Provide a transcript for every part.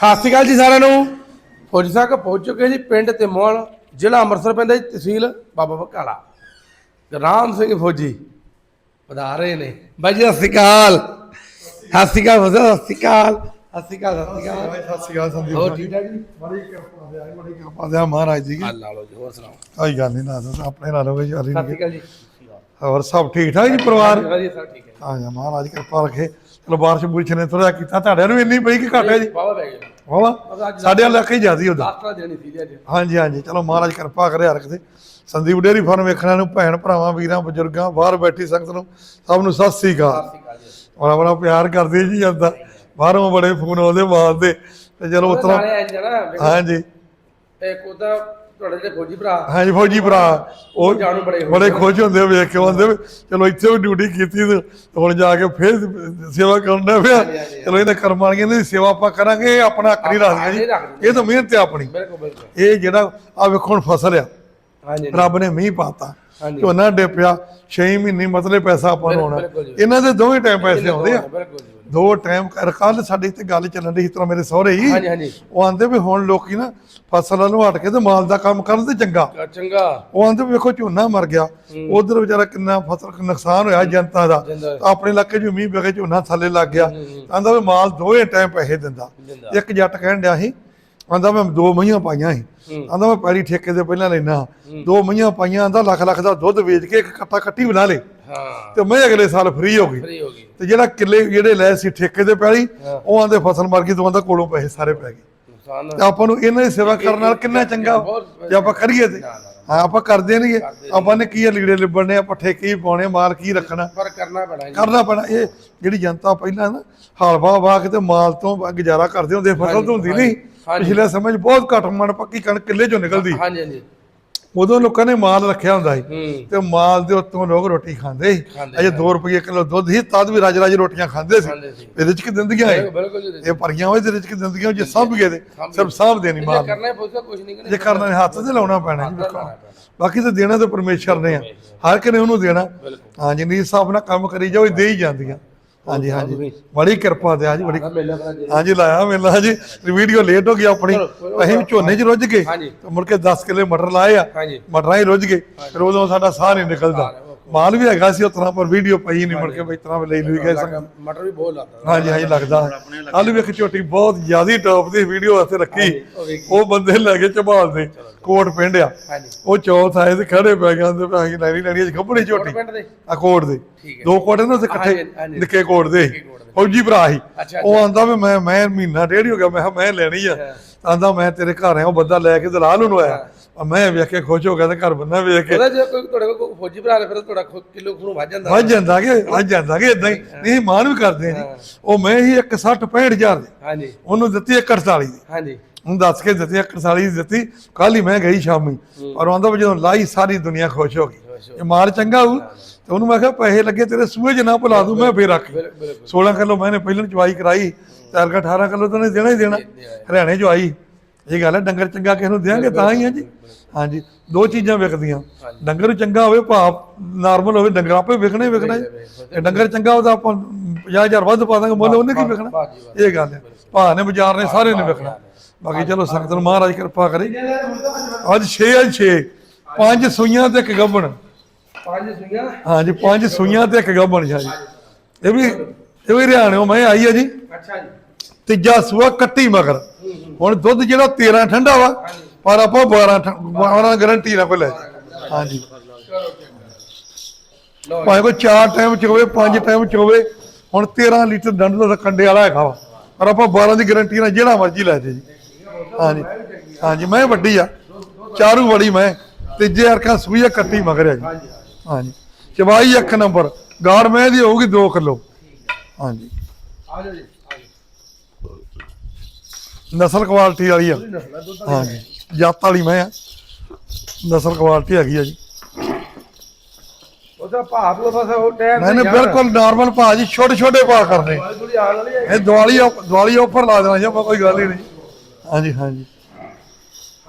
ਸਤਿ ਸ਼੍ਰੀ ਅਕਾਲ ਜੀ ਸਾਰਿਆਂ ਨੂੰ। ਫੌਜੀ ਸਾਹਿਬ ਪਹੁੰਚ ਚੁੱਕੇ ਜੀ ਪਿੰਡ ਤਿਮੋਲ ਜ਼ਿਲ੍ਹਾ ਅੰਮ੍ਰਿਤਸਰ ਪੈਂਦਾ ਜੀ ਤਹਿਸੀਲ ਬਾਬਾ ਬਕਾਲਾ। ਰਾਮ ਸਿੰਘ ਫੌਜੀ ਵਧਾ ਰਹੇ ਨੇ। ਬਾਈ ਜੀ ਸਤਿ ਸ਼੍ਰੀ ਅਕਾਲ। ਸਤਿ ਸ਼੍ਰੀ ਅਕਾਲ ਫੌਜੀ ਸਤਿ ਸ਼੍ਰੀ ਅਕਾਲ। ਸਤਿ ਸ਼੍ਰੀ ਅਕਾਲ ਸਤਿ ਸ਼੍ਰੀ ਅਕਾਲ। ਸਤਿ ਸ਼੍ਰੀ ਅਕਾਲ ਸੰਦੀਪ ਹੋਰ ਠੀਕ ਠਾਕ ਜੀ? ਬੜੀ ਕਿਰਪਾ ਦੇ ਆਈ ਬੜੀ ਕਿਰਪਾ ਦੇ ਮਹਾਰਾਜ ਜੀ ਆ ਲਾ ਲਓ ਜੀ ਹੋਰ ਸੁਣਾਓ? ਕੋਈ ਗੱਲ ਨਹੀਂ ਨਾ ਆਪਣੇ ਨਾਲ ਹੋਵੇ ਯਾਰੀ ਸਤਿ ਸ਼੍ਰੀ ਅਕਾਲ ਜੀ। ਹੋਰ ਸਭ ਠੀਕ ਠਾਕ ਜੀ ਪਰਿਵਾਰ? ਵਧੀਆ ਸਭ ਠੀਕ ਹੈ ਆ ਜਾ ਮਹਾਰਾਜ ਕਿਰਪਾ ਰੱਖੇ। ਚਲੋ ਬਾਰਿਸ਼ ਬੁਰਿਸ਼ ਨੇ ਥੋੜਾ ਕੀਤਾ ਤੁਹਾਡੇ ਨੂੰ ਇੰਨੀ ਪਈ ਕਿ ਘੱਟ ਹੈ ਜੀ ਬਾਬਾ ਬੈ ਗਿਆ ਹੋਵਾ ਸਾਡੇ ਵਾਲਾ ਕਈ ਜ਼ਿਆਦੀ ਉਹਦਾ। ਲਾਸਟਾ ਦੇਣੀ ਸੀ ਜੀ ਹਾਂਜੀ ਹਾਂਜੀ। ਚਲੋ ਮਹਾਰਾਜ ਕਿਰਪਾ ਕਰੇ ਹਰ ਕਿਸੇ ਸੰਦੀਪ ਡੇਰੀ ਫਾਰਮ ਵੇਖਣਾ ਨੂੰ ਭੈਣ ਭਰਾਵਾਂ ਵੀਰਾਂ ਬਜ਼ੁਰਗਾਂ ਬਾਹਰ ਬੈਠੀ ਸੰਗਤ ਨੂੰ ਸਭ ਨੂੰ ਸਤਿ ਸ੍ਰੀ ਅਕਾਲ। ਬੜਾ ਬੜਾ ਪਿਆਰ ਕਰਦੇ ਜੀ ਜਾਂਦਾ ਬਾਹਰੋਂ ਬੜੇ ਫੋਨ ਆਉਂਦੇ ਮਾਰਦੇ ਤੇ ਚਲੋ ਉਤਰਾ। ਹਾਂਜੀ। ਇੱਕ ਉਹਦਾ ਤੁਹਾਡੇ ਜਿਹੜੇ ਫੌਜੀ ਭਰਾ। ਹਾਂਜੀ ਫੌਜੀ ਭਰਾ। ਉਹ ਜਾਣੂ ਬੜੇ ਹੋ ਬੜੇ ਖੁਸ਼ ਹੁੰਦੇ ਆ ਵੇਖ ਕੇ ਆਉਂਦੇ ਚਲੋ ਇੱਥੇ ਵੀ ਡਿਊਟੀ ਕੀਤੀ ਤੇ ਹੁਣ ਜਾ ਕੇ ਫੇਰ ਸੇਵਾ ਕਰਨਾ ਪਿਆ। ਚਲੋ ਇਹਨੇ ਕਰਮ ਵਾਲੀਆਂ ਦੀ ਸੇਵਾ ਆਪਾਂ ਕਰਾਂਗੇ ਇਹ ਆਪਣਾ ਹੱਕ ਨਹੀਂ ਰੱਖਦੀਆਂ ਜੀ। ਇਹ ਤਾਂ ਮਿਹਨਤ ਹੈ ਆਪਣੀ। ਬਿਲਕੁਲ ਬਿਲਕੁਲ। ਇਹ ਜਿਹੜਾ ਆ ਵੇਖੋ ਹੁਣ ਫਸਲ ਆ। ਹਾਂਜੀ ਰੱਬ ਨੇ ਮੀਂਹ ਪਾਤਾ। ਹਾਂਜੀ। ਝੋਨਾ ਡਿੱਪਿਆ 6 ਮਹੀਨੇ ਮਤਲਬ ਪੈਸਾ ਆਪਾਂ ਨੂੰ ਆਉਣਾ। ਬਿਲਕੁਲ ਜੀ। ਇਹਨਾਂ ਦੇ ਦੋਵੇਂ ਟਾਈਮ ਪੈਸੇ ਆਉਂਦੇ ਆ। ਬਿਲਕੁਲ ਜੀ। ਦੋ ਟਾਈਮ ਕਰ ਕੱਲ ਸਾਡੇ ਤੇ ਗੱਲ ਚੱਲਣ ਦੀ ਇਸ ਤਰ੍ਹਾਂ ਮੇਰੇ ਸਹੁਰੇ ਹੀ ਹਾਂਜੀ ਹਾਂਜੀ। ਉਹ ਆਂਦੇ ਵੀ ਹੁਣ ਲੋਕੀ ਨਾ ਫਸਲਾਂ ਨੂੰ ਹਟ ਕੇ ਤੇ ਮਾਲ ਦਾ ਕੰਮ ਕਰਨ ਤੇ ਚੰਗਾ। ਚੰਗਾ। ਉਹ ਆਂਦੇ ਵੀ ਵੇਖੋ ਝੋਨਾ ਮਰ ਗਿਆ। ਉਧਰ ਵਿਚਾਰਾ ਕਿੰਨਾ ਫਸਲ ਨੁਕਸਾਨ ਹੋਇਆ ਜਨਤਾ ਦਾ। ਆਪਣੇ ਇਲਾਕੇ 'ਚ ਮੀਂਹ ਪੈ ਕੇ ਝੋਨਾ ਥੱਲੇ ਲੱਗ ਗਿਆ। ਆਂਦਾ ਵੀ ਮਾਲ ਦੋਵੇਂ ਟਾਈਮ ਪੈਸੇ ਦਿੰਦਾ। ਇੱਕ ਜੱਟ ਕਹਿਣ ਡਿਆ ਸੀ ਆਂਦਾ ਮੈਂ ਦੋ ਮਹੀਆਂ ਪਾਈਆਂ ਸੀ। ਆਂਦਾ ਮੈਂ ਪੈਰੀ ਠੇਕੇ ਦੇ ਪਹਿਲਾਂ ਲੈਣਾ ਦੋ ਮਹੀਆਂ ਪਾਈਆਂ ਆਂਦਾ ਲੱਖ ਲੱਖ ਦਾ ਦੁੱਧ ਵੇਚ ਕੇ ਇੱਕ ਕੱਟਾ ਕੱਟੀ ਬਣਾ ਲੇ। ਹਾਂ। ਤੇ ਮੈਂ ਅਗਲੇ ਸਾਲ ਫ੍ਰੀ ਹੋ ਗਈ। ਫਰੀ ਹੋ ਗਈ। ਤੇ ਜਿਹੜਾ ਕਿੱਲੇ ਜਿਹੜੇ ਲੈ ਸੀ ਠੇਕੇ ਦੇ ਪੈਲੀ ਉਹ ਆਂਦੇ ਫਸਲ ਮਰ ਗਈ ਤੋਂ ਆਂਦਾ ਕੋਲੋਂ ਪੈਸੇ ਸਾਰੇ ਪੈ ਗਏ। ਤੇ ਆਪਾਂ ਨੂੰ ਇਹਨਾਂ ਦੀ ਸੇਵਾ ਕਰਨ ਨਾਲ ਕਿੰਨਾ ਚੰਗਾ ਜੇ ਆਪਾਂ ਕਰੀਏ ਤੇ। ਹਾਂ ਆਪਾਂ ਕਰਦੇ ਨਹੀਂ ਆਪਾਂ ਨੇ ਕੀ ਆ ਲੀੜੇ ਲਿਬੜਨੇ ਆਪਾਂ ਠੇਕੇ ਹੀ ਪਾਉਣੇ ਮਾਲ ਕੀ ਰੱਖਣਾ। ਪਰ ਕਰਨਾ ਪੈਣਾ ਕਰਨਾ ਪੈਣਾ। ਇਹ ਜਿਹੜੀ ਜਨਤਾ ਪਹਿਲਾਂ ਨਾ ਹਾਲ ਵਾਹ ਵਾਹ ਕੇ ਤੇ ਮਾਲ ਤੋਂ ਗੁਜ਼ਾਰਾ ਕਰਦੇ ਹੁੰਦੇ ਫਸਲ ਤੋਂ ਹੁੰਦੀ ਨਹੀਂ ਪਿਛਲੇ ਸਮੇਂ 'ਚ ਬਹੁਤ ਘੱਟ ਮਣ ਪੱਕੀ ਕਣਕ ਕਿੱਲੇ 'ਚੋਂ ਨਿਕਲਦੀ। ਹਾਂਜੀ ਹਾਂਜੀ। ਉਦੋਂ ਲੋਕਾਂ ਨੇ ਮਾਲ ਰੱਖਿਆ ਹੁੰਦਾ ਸੀ। ਹੂੰ। ਤੇ ਮਾਲ ਦੇ ਉੱਤੋਂ ਲੋਕ ਰੋਟੀ ਖਾਂਦੇ ਸੀ। ਅਜੇ 2 ਰੁਪਏ ਕਿਲੋ ਦੁੱਧ ਸੀ ਤਦ ਵੀ ਰਾਜ ਰਾਜ ਰੋਟੀਆਂ ਖਾਂਦੇ ਸੀ। ਇਹਦੇ 'ਚ ਕੀ ਜ਼ਿੰਦਗੀਆਂ ਹੈ ਇਹ ਭਰੀਆਂ ਹੋਏ ਇਹਦੇ 'ਚ ਕੀ ਜ਼ਿੰਦਗੀਆਂ ਜੇ ਸਭ ਗਏ ਤੇ ਸਿਰਫ ਸਾਂਭ ਦੇਣੀ ਮਾਲ। ਕਰਨਾ ਹੀ ਕੁਝ ਨਹੀਂ ਜੇ ਕਰਨਾ ਹੈ ਹੱਥ ਤੇ ਲਾਉਣਾ ਪੈਣਾ ਕਰਨਾ ਬਾਕੀ ਤਾਂ ਦੇਣਾ ਤਾਂ ਪਰਮੇਸ਼ਰ ਨੇ ਆ। ਹਰ ਕਿਸੇ ਨੇ ਉਹਨੂੰ ਦੇਣਾ। ਬਿਲਕੁਲ। ਹਾਂਜੀ ਨੀ ਹਿਸਾਬ ਨਾਲ ਕੰਮ ਕਰੀ ਜਾਓ ਇਹ ਦੇ ਹੀ ਜਾਂਦੀਆਂ। ਹਾਂਜੀ ਹਾਂਜੀ। ਬੜੀ ਕਿਰਪਾ ਤੇ ਆ ਜੀ ਬੜੀ ਹਾਂਜੀ ਲਾਇਆ ਮੇਲਾ ਜੀ। ਵੀਡੀਓ ਲੇਟ ਹੋ ਗਈ ਆਪਣੀ। ਅਸੀਂ ਝੋਨੇ 'ਚ ਰੁੱਝ ਗਏ। ਹਾਂਜੀ। ਮੁੜ ਕੇ 10 ਕਿੱਲੇ ਮਟਰ ਲਾਏ ਆ। ਹਾਂਜੀ। ਮਟਰਾਂ ਹੀ ਰੁੱਝ ਗਏ। ਫਿਰ ਉਦੋਂ ਸਾਡਾ ਸਾਹ ਨਹੀਂ ਨਿਕਲਦਾ। ਮਾਲ ਵੀ ਹੈਗਾ ਸੀ ਉਤਨਾ ਪਰ ਵੀਡੀਓ ਪਈ ਨਹੀਂ ਮੁੜ ਕੇ ਬਈ ਤਰ੍ਹਾਂ ਲਈ ਲਈ ਗਏ ਸੰਗ ਮਟਰ ਵੀ ਬਹੁਤ ਲਾਤਾ ਹਾਂਜੀ ਹਾਂਜੀ ਲੱਗਦਾ। ਹਾਲ ਵੀ ਇੱਕ ਝੋਟੀ ਬਹੁਤ ਜ਼ਿਆਦੀ ਟੌਪ ਦੀ ਵੀਡੀਓ ਵਾਸਤੇ ਰੱਖੀ। ਉਹ ਵੇਖੀ। ਬੰਦੇ ਲੈ ਕੇ ਝਬਾਲ ਦੇ ਕੋਟ ਪਿੰਡਿਆ ਹਾਂਜੀ। ਉਹ ਚੌਥ ਆਏ ਤੇ ਖੜੇ ਪੈ ਗਏ ਆਂਦੇ ਭਾਈ ਲੈਣੀ ਲੈਣੀ ਅੱਜ ਖੱਬੜੀ ਝੋਟੀ। ਪਿੰਡ ਦੇ? ਆ ਕੋਟ ਦੇ। ਦੋ ਕੋਟ ਨੇ ਉੱਥੇ ਇਕੱਠੇ। ਨਿੱਕੇ ਕੋਟ ਦੇ। ਫੌਜੀ ਭਰਾ ਸੀ। ਉਹ ਆਂਦਾ ਵੀ ਮੈਂ ਮੈਂ ਮਹੀਨਾ ਡੇਢ ਹੀ ਗਿਆ ਮੈਂ ਕਿਹਾ ਮੈਂ ਲੈਣੀ ਆ। ਆਂਦਾ ਮੈਂ ਤੇਰੇ ਘਰ ਆਇਆ ਉਹ ਬੰਦਾ ਲੈ ਕੇ ਦਲਾਲ ਨੂੰ ਆਇਆ। ਆ ਮੈਂ ਵੇਖ ਕੇ ਖੁਸ਼ ਹੋ ਗਿਆ ਤੇ ਘਰ ਬੰਦਾ ਵੇਖ ਕੇ ਉਹਦਾ ਜੇ ਕੋਈ ਤੁਹਾਡੇ ਕੋਲ ਫੌਜੀ ਭਰਾ ਨੇ ਫਿਰ ਤੁਹਾਡਾ ਕਿਲੋ ਖੂਨ ਵੱਜ ਜਾਂਦਾ। ਵੱਜ ਜਾਂਦਾ ਕਿ ਵੱਜ ਜਾਂਦਾ ਕਿ ਇਦਾਂ ਹੀ। ਨਹੀਂ ਮਾਨ ਵੀ ਕਰਦੇ ਆ ਜੀ। ਉਹ ਮੈਂ ਹੀ ਇੱਕ 60 65000 ਦੀ। ਹਾਂਜੀ। ਉਹਨੂੰ ਦਿੱਤੀ 148 ਦੀ। ਹਾਂਜੀ। ਹੁਣ ਦੱਸ ਕੇ ਦਿੱਤੀ 148 ਦੀ ਦਿੱਤੀ। ਕੱਲ ਹੀ ਮੈਂ ਗਈ ਸ਼ਾਮੀ। ਔਰ ਆਂਦਾ ਜਦੋਂ ਲਾਈ ਸਾਰੀ ਦੁਨੀਆ ਖੁਸ਼ ਹੋ ਗਈ। ਇਹ ਮਾਲ ਚੰਗਾ ਹੋਊ। ਤੇ ਉਹਨੂੰ ਮੈਂ ਕਿਹਾ ਪੈਸੇ ਲੱਗੇ ਤੇਰੇ ਸੂਏ 'ਚ ਨਾ ਭੁਲਾ ਦੂੰ ਮੈਂ ਫੇਰ ਰੱਖ। ਬਿਲ- ਬਿਲਕੁਲ। 16 ਕਿਲੋ ਮੈਨੇ ਪਹਿਲਾਂ ਚਵਾਈ ਕਰਾਈ। ਚਾਰ ਕਾ 18 ਕਿਲੋ ਤਾਂ ਨਹੀਂ ਦੇਣਾ ਹੀ ਦੇਣਾ। ਹਰਿਆਣੇ ਚ ਆਈ। ਇਹ ਗੱਲ ਹੈ ਡੰਗਰ ਚੰਗਾ ਕਿਸ ਨੂੰ ਦੇਾਂਗੇ ਤਾਂ ਹੀ ਆ ਜੀ। ਹਾਂਜੀ ਦੋ ਚੀਜ਼ਾਂ ਵਿਕਦੀਆਂ। ਡੰਗਰ ਚੰਗਾ ਹੋਵੇ ਭਾਅ ਨਾਰਮਲ ਹੋਵੇ ਡੰਗਰ ਆਪੇ ਵਿਕਣਾ ਹੀ ਵਿਕਣਾ ਇਹ ਡੰਗਰ ਚੰਗਾ ਉਹਦਾ ਆਪਾਂ 50000 ਵੱਧ ਪਾ ਦਾਂਗੇ ਮੁੱਲ ਉਹਨੇ ਕੀ ਵਿਕਣਾ? ਇਹ ਗੱਲ ਹੈ। ਭਾਅ ਨੇ ਬਾਜ਼ਾਰ ਨੇ ਸਾਰੇ ਨੇ ਵਿਕਣਾ। ਬਾਕੀ ਚਲੋ ਸੰਗਤ ਨੂੰ ਮਹਾਰਾਜ ਕਿਰਪਾ ਕਰੇ। ਅੱਜ 6 ਅੱਜ 6 ਪੰਜ ਸੂਈਆਂ ਤੇ ਇੱਕ ਗੱਬਣ। ਪੰਜ ਸੁਈਆਂ? ਹਾਂਜੀ ਪੰਜ ਸੂਈਆਂ ਤੇ ਇੱਕ ਗੱਬਣ ਜੀ ਇਹ ਵੀ ਇਹ ਵੀ ਹਰਿਆਣਿਓਂ ਮੈਂ ਆਈ ਆ ਜੀ। ਅੱਛਾ ਜੀ। ਤੀਜਾ ਸੂਆ ਕੱਟੀ ਮਗਰ। ਹੁਣ ਦੁੱਧ ਜਿਹੜਾ 13 ਠੰਡਾ ਵਾ ਪਰ ਆਪਾਂ 12 ਠ- 12 ਗਾਰੰਟੀ ਨਾਲ ਕੋਈ ਲੈ। ਹਾਂਜੀ। ਭਾਵੇਂ ਕੋਈ 4 ਟਾਈਮ ਚ ਹੋਵੇ 5 ਟਾਈਮ ਚ ਹੋਵੇ ਹੁਣ 13 ਲੀਟਰ ਡੰਡ ਦਾ ਕੰਡੇ ਵਾਲਾ ਹੈਗਾ ਵਾ। ਪਰ ਆਪਾਂ 12 ਦੀ ਗਾਰੰਟੀ ਨਾਲ ਜਿਹੜਾ ਮਰਜ਼ੀ ਲੈ ਜੇ ਜੀ ਹਾਂਜੀ ਹਾਂਜੀ ਮੈਂ ਵੱਡੀ ਆ। ਚਾਰੂ ਵੜੀ ਮੈਂ। ਤੀਜੇ ਅਰਕਾ ਸੂਈ ਆ ਕੱਟੀ ਮਗਰ ਆ ਜੀ। ਹਾਂਜੀ ਚਵਾਈ ਇੱਕ ਨੰਬਰ। ਗਾੜ ਮੈਂ ਦੀ ਹੋਊਗੀ 2 ਕਿਲੋ। ਹਾਂਜੀ। ਆ ਜਾਓ ਜੀ ਨਸਲ ਕੁਆਲਿਟੀ ਵਾਲੀ ਆ। ਹਾਂਜੀ ਜਾਤ ਵਾਲੀ ਮੈਂ ਆ। ਨਸਲ ਕੁਆਲਿਟੀ ਹੈਗੀ ਆ ਜੀ। ਉਹਦਾ ਭਾਪ ਲੋ ਬਸ ਉਹ ਟਾਈਮ ਨਹੀਂ ਬਿਲਕੁਲ ਨਾਰਮਲ ਭਾਅ ਜੀ ਛੋਟੇ ਛੋਟੇ ਭਾਅ ਕਰਨੇ ਇਹ ਦੀਵਾਲੀ ਦੀਵਾਲੀ ਆਫਰ ਲਾ ਦੇਣਾ ਜੀ ਆਪਾਂ ਕੋਈ ਗੱਲ ਹੀ ਨਹੀਂ। ਹਾਂਜੀ ਹਾਂਜੀ।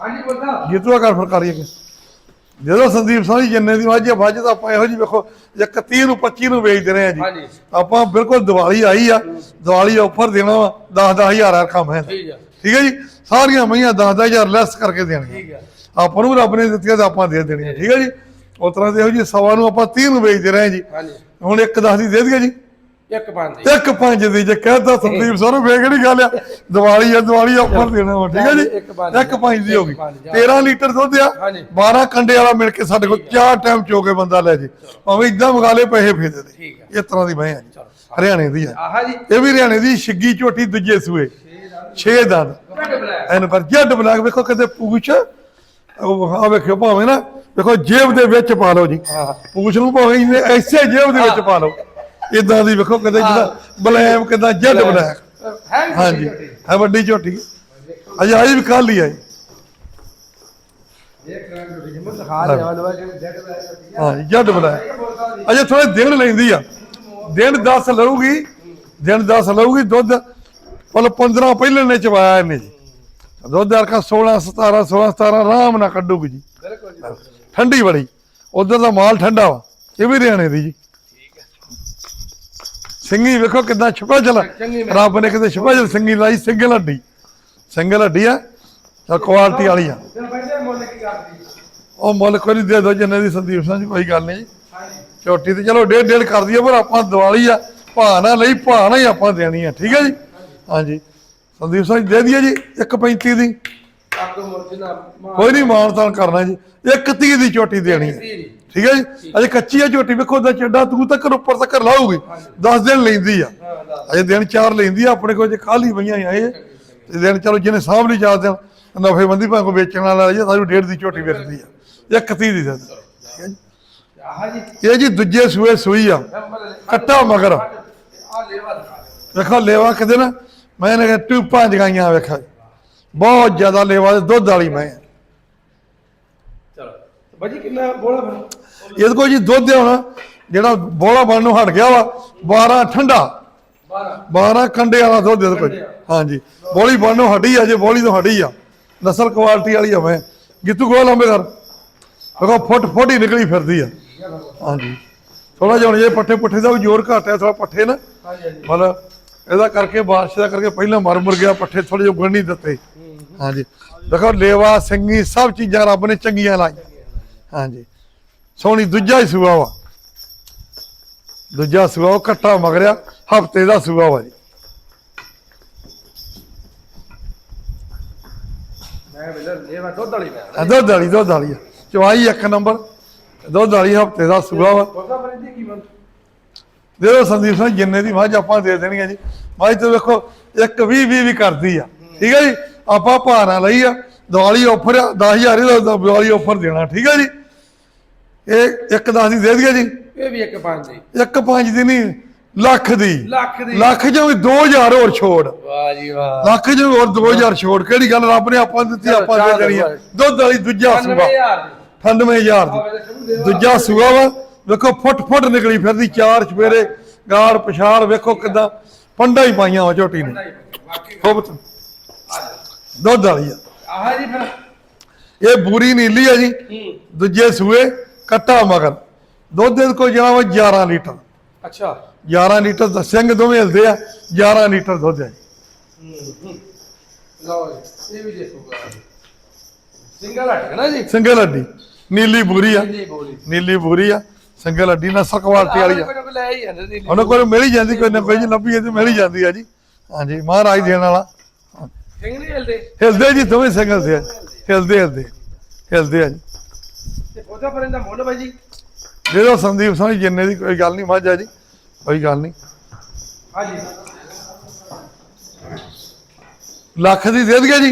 ਹਾਂਜੀ ਬੋਲਦਾ। ਜਿੱਤੂਆ ਕਰ ਫਿਰ ਕਰੀਏ ਕਿ? ਜਦੋਂ ਸੰਦੀਪ ਜੀ ਜਿੰਨੇ ਦੀ ਵਾਜੇ ਵੱਜ ਤਾਂ ਆਪਾਂ ਇਹੋ ਜੀ ਵੇਖੋ ਜੇ 31 ਨੂੰ 25 ਨੂੰ ਵੇਚਦੇ ਰਹੇ ਆ ਜੀ। ਆਪਾਂ ਬਿਲਕੁਲ ਦੀਵਾਲੀ ਆਈ ਆ ਦੀਵਾਲੀ ਆਫਰ ਦੇਣਾ ਵਾ 10 10000 ਆ ਕੰਮ ਹੈ। ਠੀਕ ਆ। ਠੀਕ ਹੈ ਜੀ? ਸਾਰੀਆਂ ਮਈਆਂ 10000 ਲੈਸ ਕਰਕੇ ਦੇਣਗੀਆਂ। ਠੀਕ ਹੈ ਆਪਾਂ ਨੂੰ ਰੱਬ ਨੇ ਦਿੱਤੀਆਂ ਤਾਂ ਆਪਾਂ ਦੇ ਦੇਣੀਆਂ ਠੀਕ ਹੈ ਜੀ? ਉਸ ਤਰ੍ਹਾਂ ਦੇ ਇਹੋ ਜੀ ਸਵਾ ਨੂੰ ਆਪਾਂ 30 ਨੂੰ ਵੇਚਦੇ ਰਹੇ ਜੀ। ਹਾਂਜੀ। ਹੁਣ ਇੱਕ 10 ਦੀ ਦੇ ਦਈਏ ਜੀ। ਇੱਕ ਪੰਜ ਦੀ। ਇੱਕ ਪੰਜ ਦੀ ਜੇ ਕਹਿੰਦਾ ਸੰਦੀਪ ਸਰ ਫੇਰ ਕਿਹੜੀ ਗੱਲ ਆ? ਦੀਵਾਲੀ ਆ ਦੀਵਾਲੀ ਆਫਰ ਦੇਣਾ ਵਾ ਠੀਕ ਹੈ ਜੀ? ਇੱਕ ਪੰਜ ਦੀ। ਹੋ ਗਈ। ਇੱਕ ਪੰਜ, ਜਾ। 13 ਲੀਟਰ ਦੁੱਧ ਆ ਹਾਂਜੀ। 12 ਕੰਡੇ ਵਾਲਾ ਮਿਲ ਕੇ ਸਾਡੇ ਕੋਲ ਚਾਰ ਟਾਈਮ ਚੋ ਕੇ ਬੰਦਾ ਲੈ ਜੇ। ਭਾਵੇਂ ਇਦਾਂ ਮੰਗਾ ਲੇ ਪੈਸੇ ਫੇਰ ਦੇ ਇਸ ਤਰ੍ਹਾਂ ਦੀ ਮੈਂ ਆ ਹਰਿਆਣੇ ਦੀ ਆ। ਇਹ ਵੀ ਹਰਿਆਣੇ ਦੀ ਛਿੱਗੀ ਝੋਟੀ ਦੂਜੇ ਸੂਏ। 6 ਦੰਦ। ਐਨ ਪਰ ਜੱਡ ਬਲਾਕ ਵੇਖੋ ਕਿਤੇ ਪੂਛ। ਉਹ ਆ ਵੇਖੋ ਭਾਵੇਂ ਨਾ ਵੇਖੋ ਜੇਬ ਦੇ ਵਿੱਚ ਪਾ ਲਓ ਜੀ। ਪੂਛ ਨੂੰ ਭਾਵੇਂ ਐਸੇ ਜੇਬ ਦੇ ਵਿੱਚ ਪਾ ਲਓ। ਇਦਾਂ ਦੀ ਵੇਖੋ ਕਿਤੇ ਜਿਹਦਾ ਬਲੈਮ ਕਿਦਾਂ ਜੱਡ ਬਲੈਕ। ਹਾਂਜੀ। ਹੈ ਵੱਡੀ ਝੋਟੀ ਅਜੇ ਆਈ ਵੀ ਕੱਲ ਹੀ ਆਈ। ਹਾਂ। ਜੱਡ ਬਲੈਕ ਅਜੇ ਥੋੜੇ ਦਿਨ ਲੈਂਦੀ ਆ। ਦਿਨ 10 ਲਊਗੀ ਦਿਨ 10 ਲਊਗੀ ਦੁੱਧ। ਪਲ 15 ਪਹਿਲੇ ਨੇ ਚਵਾਇਆ ਇਹਨੇ ਜੀ। ਦੁੱਧ ਅਰਕਾ 16 17 16 17 ਆਰਾਮ ਨਾਲ ਕੱਢੂਗੀ ਜੀ। ਬਿਲਕੁਲ ਠੰਡੀ ਬੜੀ। ਉਧਰ ਦਾ ਮਾਲ ਠੰਡਾ ਵਾ। ਇਹ ਵੀ ਹਰਿਆਣੇ ਦੀ ਜੀ। ਸਿੰਘੀ ਵੇਖੋ ਕਿਦਾਂ ਛਪਾ ਚਲਾ। ਰੱਬ ਨੇ ਕਿਤੇ ਛਪਾ ਚਲ ਸਿੰਘੀ ਲਾਈ ਸਿੰਗਲ ਹੱਡੀ ਸਿੰਗਲ ਹੱਡੀ ਆ ਚਲ ਕੁਆਲਿਟੀ ਵਾਲੀ ਆ। ਕੀ ਉਹ ਮੁੱਲ ਕੋਈ ਦੇ ਦੋ ਜਿੰਨੇ ਦੀ ਸੰਦੀਪ ਸਿੰਘ ਕੋਈ ਗੱਲ ਨਹੀਂ ਛੋਟੀ ਤੇ ਚਲੋ ਡੇਢ ਡੇਢ ਕਰ ਦਈਏ ਪਰ ਆਪਾਂ ਦੀਵਾਲੀ ਆ। ਨਾ ਲਈ ਨਾ ਹੀ ਆਪਾਂ ਦੇਣੀ ਆ। ਠੀਕ ਹੈ ਜੀ? ਹਾਂਜੀ। ਸੰਦੀਪ ਸਿੰਘ ਜੀ ਦੇ ਦਈਏ ਜੀ 1.35 ਦੀ। ਤੋਂ ਮੁੱਲ ਨਾ ਕੋਈ ਨਹੀਂ ਮਾਨਤਾਨ ਕਰਨਾ ਜੀ। 1.30 ਦੀ ਚੋਟੀ ਦੇਣੀ ਹੈ। ਠੀਕ ਹੈ ਜੀ? ਅਜੇ ਕੱਚੀ ਆ ਝੋਟੀ ਵੇਖੋ ਦਾ ਚੱਡਾ ਤੂੰ ਤੱਕ ਉੱਪਰ ਤੱਕ ਲਾਊਗੀ। 10 ਦਿਨ ਲੈਂਦੀ ਆ। ਹਾਂ ਅਜੇ ਦਿਨ ਚਾਰ ਲੈਂਦੀ ਆ ਆਪਣੇ ਕੋਲ ਜੇ ਖਾਲੀ ਪਈਆਂ ਆ ਇਹ। ਤੇ ਦਿਨ ਚਲੋ ਜਿਹਨੇ ਸਾਂਭ ਲਈ ਚਾਰ ਦਿਨ ਨਫੇਬੰਦੀ ਭਾਵੇਂ ਕੋਈ ਵੇਚਣ ਵਾਲਾ ਜੀ ਸਾਨੂੰ ਡੇਢ ਦੀ ਝੋਟੀ ਵੇਚਦੀ ਆ। ਇੱਕ ਤੀਹ ਦੀ ਦਿੰਦਾ ਠੀਕ ਹੈ ਜੀ? ਜੀ। ਇਹ ਜੀ ਦੂਜੇ ਸੂਏ ਸੂਈ ਆ। ਕੱਟਾ ਮਗਰ। ਆ ਲੈਵਾ ਦਿਖਾ ਦਿਓ। ਵੇਖੋ ਲੇਵਾ ਕਿਤੇ ਨਾ ਮੈਂ ਨੇ ਟੂਪਾਂ ਜਗਾਈਆਂ ਵੇਖਾ। ਬਹੁਤ ਜ਼ਿਆਦਾ ਲੇਵਾ ਤੇ ਦੁੱਧ ਵਾਲੀ ਮੈਂ। ਚਲੋ ਬਾਜੀ ਕਿੰਨਾ ਬੋਲਾ ਫਿਰ? ਇਹਦੇ ਕੋਲ ਜੀ ਦੁੱਧ ਹੁਣ ਜਿਹੜਾ ਬੋਲਾ ਬਣ ਨੂੰ ਹਟ ਗਿਆ ਵਾ 12 ਠੰਡਾ। 12 12 ਕੰਡੇ ਵਾਲਾ ਦੁੱਧ ਇਹਦੇ ਕੋਲ। ਹਾਂਜੀ ਬੋਲੀ ਬਣ ਨੂੰ ਹਟੀ ਆ ਜੇ ਬੋਲੀ ਤੋਂ ਹਟੀ ਆ। ਨਸਲ ਕੁਆਲਿਟੀ ਵਾਲੀ ਆ ਮੈਂ। ਗਿੱਤੂ ਗੋਲ ਲੰਬੇ ਕਰ। ਵੇਖੋ ਫੁੱਟ ਫੁੱਟ ਹੀ ਨਿਕਲੀ ਫਿਰਦੀ ਆ। ਹਾਂਜੀ। ਥੋੜਾ ਜਿਹਾ ਹੁਣ ਜੇ ਪੱਠੇ ਪੁੱਠੇ ਦਾ ਵੀ ਜ਼ੋਰ ਘੱਟ ਆ ਥੋੜਾ ਪੱਠੇ ਨਾ। ਹਾਂਜੀ ਹਾਂਜੀ। ਮਤਲਬ ਇਹਦਾ ਕਰਕੇ ਬਾਰਿਸ਼ ਦਾ ਕਰਕੇ ਪਹਿਲਾਂ ਮਰ ਮੁਰ ਗਿਆ ਪੱਠੇ ਥੋੜੇ ਜਿਹਾ ਗੁਣ ਨਹੀਂ ਦਿੱਤੇ। ਹਾਂਜੀ। ਦੇਖੋ ਲੇਵਾ ਸਿੰਘੀ ਸਭ ਚੀਜ਼ਾਂ ਰੱਬ ਨੇ ਚੰਗੀਆਂ ਲਾਈਆਂ। ਹਾਂਜੀ। ਸੋਹਣੀ ਦੂਜਾ ਹੀ ਸੂਆ ਵਾ। ਦੂਜਾ ਸੂਆ ਉਹ ਕੱਟਾ ਮਗਰਿਆ ਹਫ਼ਤੇ ਦਾ ਸੂਆ ਵਾ ਜੀ। ਮੈਂ ਵੇਲੇ ਲੈਵਾ ਦੁੱਧ ਵਾਲੀ ਮੈਂ। ਦੁੱਧ ਵਾਲੀ ਦੁੱਧ ਵਾਲੀ ਚਵਾਈ ਇੱਕ ਨੰਬਰ। ਦੁੱਧ ਵਾਲੀ ਹਫ਼ਤੇ ਦਾ ਸੂਆ ਵਾ। ਬੋਲਦਾ ਪਰ ਇਹਦੀ ਕੀ ਬੰਦ ਦੇ ਦਿਓ ਸੰਦੀਪ ਸਿੰਘ ਜਿੰਨੇ ਦੀ ਮੱਝ ਆਪਾਂ ਦੇ ਦੇਣੀ ਆ ਜੀ ਮੱਝ ਤੇ ਵੇਖੋ ਇੱਕ 20 20 ਵੀ ਕਰਦੀ ਆ। ਠੀਕ ਹੈ ਜੀ? ਆਪਾਂ ਭਾਣਾ ਲਈ ਆ ਦੀਵਾਲੀ ਆਫਰ ਆ 10000 ਦਾ ਦੀਵਾਲੀ ਆਫਰ ਦੇਣਾ ਠੀਕ ਹੈ ਜੀ? ਇਹ ਇੱਕ 10 ਦੀ ਦੇ ਦਈਏ ਜੀ? ਇਹ ਵੀ ਇੱਕ ਪੰਜ ਦੀ। ਇੱਕ ਪੰਜ ਦੀ ਨਹੀਂ ਲੱਖ ਦੀ। ਲੱਖ ਦੀ। ਲੱਖ ਜੋ 2000 ਹੋਰ ਛੋੜ। ਵਾਹ ਜੀ ਵਾਹ। ਲੱਖ ਜੋ ਹੋਰ 2000 ਛੋੜ। ਕਿਹੜੀ ਗੱਲ ਰੱਬ ਨੇ ਆਪਾਂ ਦਿੱਤੀ ਆਪਾਂ ਦੇ ਦੇਣੀ ਆ। ਦੁੱਧ ਵਾਲੀ ਦੂਜਾ ਸੂਆ 95000 ਦੀ। 98000 ਆ ਦੀ। ਵੇਲੇ ਸ਼ੁਰੂ ਦੇ ਦੂਜਾ ਸੂਆ ਵਾ। ਵੇਖੋ ਫੁੱਟ ਫੁੱਟ ਨਿਕਲੀ ਫਿਰਦੀ ਚਾਰ ਚਵੇਰੇ ਗਾੜ ਪਛਾੜ ਵੇਖੋ ਕਿਦਾਂ ਪੰਡਾ ਹੀ ਪਾਈਆਂ ਵਾ ਝੋਟੀ ਨੇ। ਆ ਜਾ ਦੁੱਧ ਵਾਲੀ ਆ। ਆਹਾ ਜੀ ਫਿਰ। ਇਹ ਬੂਰੀ ਨੀਲੀ ਆ ਜੀ। ਦੂਜੇ ਸੂਏ ਕੱਟਾ ਮਗਰ। ਦੁੱਧ ਦੇ ਕੋਲ ਜਾਣਾ ਵਾ 11 ਲੀਟਰ। ਅੱਛਾ। 11 ਲੀਟਰ ਦਾ ਸਿੰਘ ਦੋਵੇਂ ਹਿਲਦੇ ਆ 11 ਲੀਟਰ ਦੁੱਧ ਹੈ ਜੀ ਲਓ ਜੀ ਇਹ ਵੀ ਦੇਖੂਗਾ ਸਿੰਗਲ ਹਟ ਨਾ ਜੀ? ਸਿੰਗਲ ਹੱਡੀ। ਨੀਲੀ ਬੂਰੀ ਆ। ਨੀਲੀ ਬੂਰੀ ਆ। ਸਿੰਗਲ ਹੱਡੀ ਨਾਲ ਕੁਆਲਿਟੀ ਵਾਲੀ ਆ। ਕੋਈ ਨਾ ਕੋਈ ਲੈ ਹੀ ਜਾਂਦੇ ਸੀ। ਉਹਨਾਂ ਕੋਲ ਮਿਲ ਹੀ ਜਾਂਦੀ ਕੋਈ ਨਾ ਕੋਈ ਜੀ ਲੱਭੀ ਤੇ ਮਿਲ ਹੀ ਜਾਂਦੀ ਆ ਜੀ। ਹਾਂਜੀ ਮਹਾਰਾਜ ਦੇਣ ਵਾਲਾ। ਸਿੰਘ ਨਹੀਂ ਹਿਲਦੇ? ਹਿਲਦੇ ਜੀ ਦੋਵੇਂ ਸਿੰਗਲ ਆ ਹਿਲਦੇ ਹਿਲਦੇ ਹਿਲਦੇ ਆ ਜੀ। ਤੇ ਉਹਦਾ ਫਿਰ ਇਹਦਾ ਮੁੱਲ ਬਾਈ ਜੀ? ਸੰਦੀਪ ਸਿੰਘ ਜਿੰਨੇ ਦੀ ਕੋਈ ਗੱਲ ਨਹੀਂ ਮੱਝ ਜੀ। ਕੋਈ ਗੱਲ ਨਹੀਂ। ਹਾਂਜੀ। ਲੱਖ ਦੀ ਦੇ ਦਈਏ ਜੀ।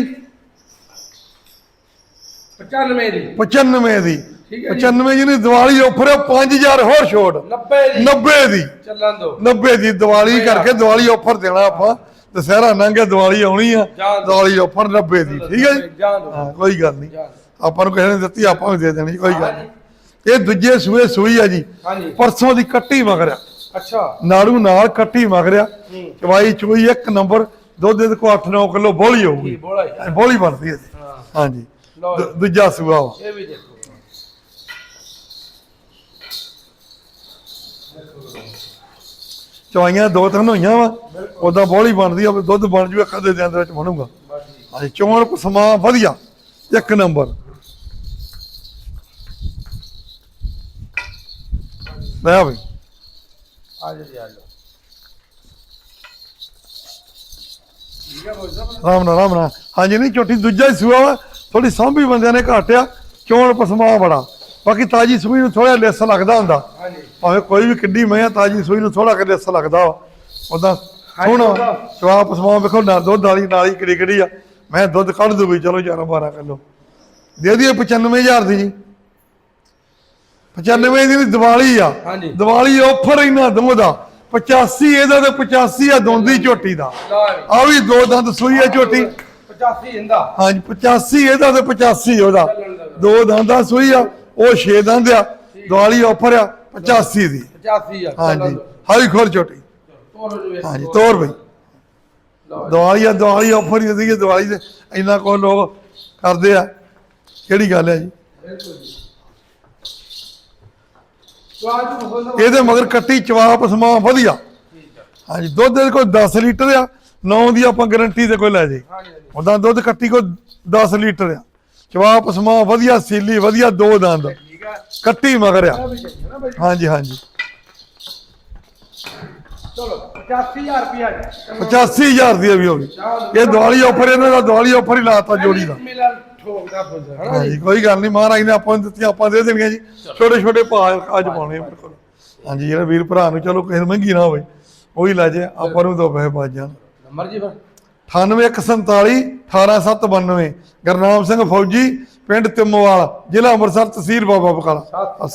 95 ਦੀ। 95 ਦੀ। 95 ਜੀ। ਦੀ ਦੀਵਾਲੀ ਆਫਰ ਹੈ 5000 ਹੋਰ ਛੋਟ 90 ਦੀ। 90 ਦੀ। ਚੱਲਣ ਦੋ। 90 ਦੀ ਦੀਵਾਲੀ ਕਰਕੇ ਦੀਵਾਲੀ ਆਫਰ ਦੇਣਾ ਆਪਾਂ। ਦੁਸਹਿਰਾ ਲੰਘਿਆ ਦੀਵਾਲੀ ਆਉਣੀ ਆ। ਦੀਵਾਲੀ ਆਫਰ 90 ਦੀ। ਠੀਕ ਹੈ ਜੀ? ਹਾਂ ਕੋਈ ਗੱਲ ਨਹੀਂ। ਆਪਾਂ ਨੂੰ ਕਿਸੇ ਨੇ ਦਿੱਤੀ ਆਪਾਂ ਵੀ ਦੇ ਦੇਣੀ ਕੋਈ ਗੱਲ ਨਹੀਂ। ਇਹ ਦੂਜੇ ਸੂਏ ਸੂਈ ਆ ਜੀ। ਪਰਸੋਂ ਦੀ ਕੱਟੀ ਮਗਰਿਆ ਅੱਛਾ। ਨਾੜੂ ਨਾਲ ਕੱਟੀ ਮਗਰਿਆ ਹੂੰ। ਚਵਾਈ ਚੂਈ ਇੱਕ ਨੰਬਰ ਦੁੱਧ ਦੇ ਕੋ 8-9 ਕਿਲੋ ਬੋਲੀ ਹੋਊਗੀ। ਬੋਲਾ ਬਣਦੀ ਹੈ ਹਾਂਜੀ ਦੂਜਾ ਸੂਆ ਇਹ ਵੀ ਦੇਖੋ। ਚਵਾਈਆਂ ਦੋ ਤਿੰਨ ਹੋਈਆਂ ਵਾ ਉਦਾਂ ਬੋਲੀ ਬਣਦੀ ਆ ਦੁੱਧ ਬਣ ਜੂ ਅੱਖਾਂ ਦੇ ਦੇ ਵਿੱਚ ਬਣੂਗਾ। ਹਾਂਜੀ ਚੋਣ ਪਸਮਾ ਵਧੀਆ ਇੱਕ ਨੰਬਰ। ਲੈ ਬਈ। ਆ ਜਾ ਆ ਰਾਮ ਨਾਲ ਰਾਮ ਨਾਲ। ਹਾਂਜੀ ਨਹੀਂ ਝੋਟੀ ਦੂਜਾ ਹੀ ਸੂਆ ਵਾ ਥੋੜੀ ਸਾਂਭੀ ਬੰਦਿਆਂ ਨੇ ਘਾਟਿਆ ਚੋਣ ਪਸਮਾ ਬੜਾ। ਬਾਕੀ ਤਾਜੀ ਸੂਈ ਨੂੰ ਥੋੜਾ ਲਿਸ ਲੱਗਦਾ ਹੁੰਦਾ। ਹਾਂਜੀ। ਭਾਵੇਂ ਕੋਈ ਵੀ ਕਿੱਡੀ ਮੈਂ ਤਾਜੀ ਸੂਈ ਨੂੰ ਥੋੜਾ ਕਿ ਲਿਸ ਲੱਗਦਾ ਵਾ। ਹਾਂਜੀ, ਸੋਹਣਾ ਉਹਦਾ- ਚਵਾ ਪਸਮਾ ਵੇਖੋ ਨਾ ਦੁੱਧ ਵਾਲੀ ਨਾਲੀ ਕਿਹੜੀ ਕਿਹੜੀ ਆ। ਮੈਂ ਦੁੱਧ ਕੱਢ ਦੂਗੀ ਚਲੋ 11 12 ਕਿਲੋ। ਦੇ ਦਈਏ 95000 ਦੀ ਜੀ। 95 ਦੀ ਵੀ ਦੀਵਾਲੀ ਆ। ਦੀਵਾਲੀ ਆਫਰ ਇਹਨਾਂ ਦੋਵਾਂ ਦਾ। 85 ਇਹਦਾ ਤੇ 85 ਆ ਦੋਂਦੀ ਝੋਟੀ ਦਾ। ਆ ਵੀ ਦੋ ਦੰਦ ਸੂਈ ਆ ਝੋਟੀ। 85 ਇੰਦਾ ਹਾਂਜੀ 85 ਇਹਦਾ ਤੇ 85 ਉਹਦਾ। ਦੋ ਦੰਦਾਂ ਸੂਈ ਆ। ਉਹ 6 ਦੰਦ ਆ ਦੀਵਾਲੀ ਆਫਰ ਆ 85 ਦੀ। 85 ਆ ਹਾਂਜੀ ਹਾਈ ਤੋਰ ਜੀ ਹਾਂਜੀ ਤੋਰ ਬਈ। ਦੀਵਾਲੀ ਆ ਦੀਵਾਲੀ ਆਫਰ ਹੀ ਦੀ ਦੀਵਾਲੀ ਦੇ ਇੰਨਾ ਕੋ ਲੋਕ ਕਰਦੇ ਆ। ਕਿਹੜੀ ਗੱਲ ਹੈ ਜੀ? ਨੂੰ ਇਹਦੇ ਮਗਰ ਕੱਟੀ ਚਵਾਪ ਸਮਾ ਵਧੀਆ। ਹਾਂਜੀ ਦੁੱਧ ਦੇ ਕੋਈ 10 ਲੀਟਰ ਆ 9 ਦੀ ਆਪਾਂ ਗਾਰੰਟੀ ਤੇ ਕੋਈ ਲੈ ਜੇ। ਹਾਂਜੀ ਹਾਂਜੀ। ਉਦਾਂ ਦੁੱਧ ਕੱਟੀ ਕੋ 10 ਲੀਟਰ ਆ। ਚਵਾਪ ਸਮਾ ਵਧੀਆ ਸੀਲੀ ਵਧੀਆ ਦੋ ਦੰਦ। ਠੀਕ ਹੈ ਕੱਟੀ ਮਗਰ ਆ। ਵੀ ਨਾ ਹਾਂਜੀ ਹਾਂਜੀ। ਚਲੋ 85000 ਰੁਪਿਆ ਜੀ। 85000 ਦੀ ਆ ਵੀ ਹੋ ਗਈ। ਇਹ ਦੀਵਾਲੀ ਆਫਰ ਇਹਨਾਂ ਦਾ ਦੀਵਾਲੀ ਆਫਰ ਹੀ ਲਾਤਾ ਜੋੜੀ ਦਾ। ਫੁੱਲ ਹਾਂਜੀ ਕੋਈ ਗੱਲ ਨਹੀਂ ਮਹਾਰਾਜ ਨੇ ਆਪਾਂ ਨੂੰ ਦਿੱਤੀਆਂ ਆਪਾਂ ਦੇ ਦੇਣੀਆਂ ਜੀ। ਛੋਟੇ ਛੋਟੇ ਭਾਅ ਅੱਜ ਪਾਉਣੇ ਆ। ਬਿਲਕੁਲ ਹਾਂਜੀ ਜਿਹੜਾ ਵੀਰ ਭਰਾ ਨੂੰ ਚਲੋ ਕਿਸੇ ਨੂੰ ਮਹਿੰਗੀ ਨਾ ਹੋਵੇ ਉਹੀ ਲੈ ਜੇ ਆਪਾਂ ਨੂੰ ਦੋ ਪੈਸੇ ਬਚ ਜਾਣ। ਨੰਬਰ ਜੀ ਫਿਰ 98147 18792 ਗਰਨਾਮ ਸਿੰਘ ਫੌਜੀ ਪਿੰਡ ਤਿੰਮੋਵਾਲ ਜ਼ਿਲ੍ਹਾ ਅੰਮ੍ਰਿਤਸਰ ਤਹਿਸੀਲ ਬਾਬਾ ਬਕਾਲਾ।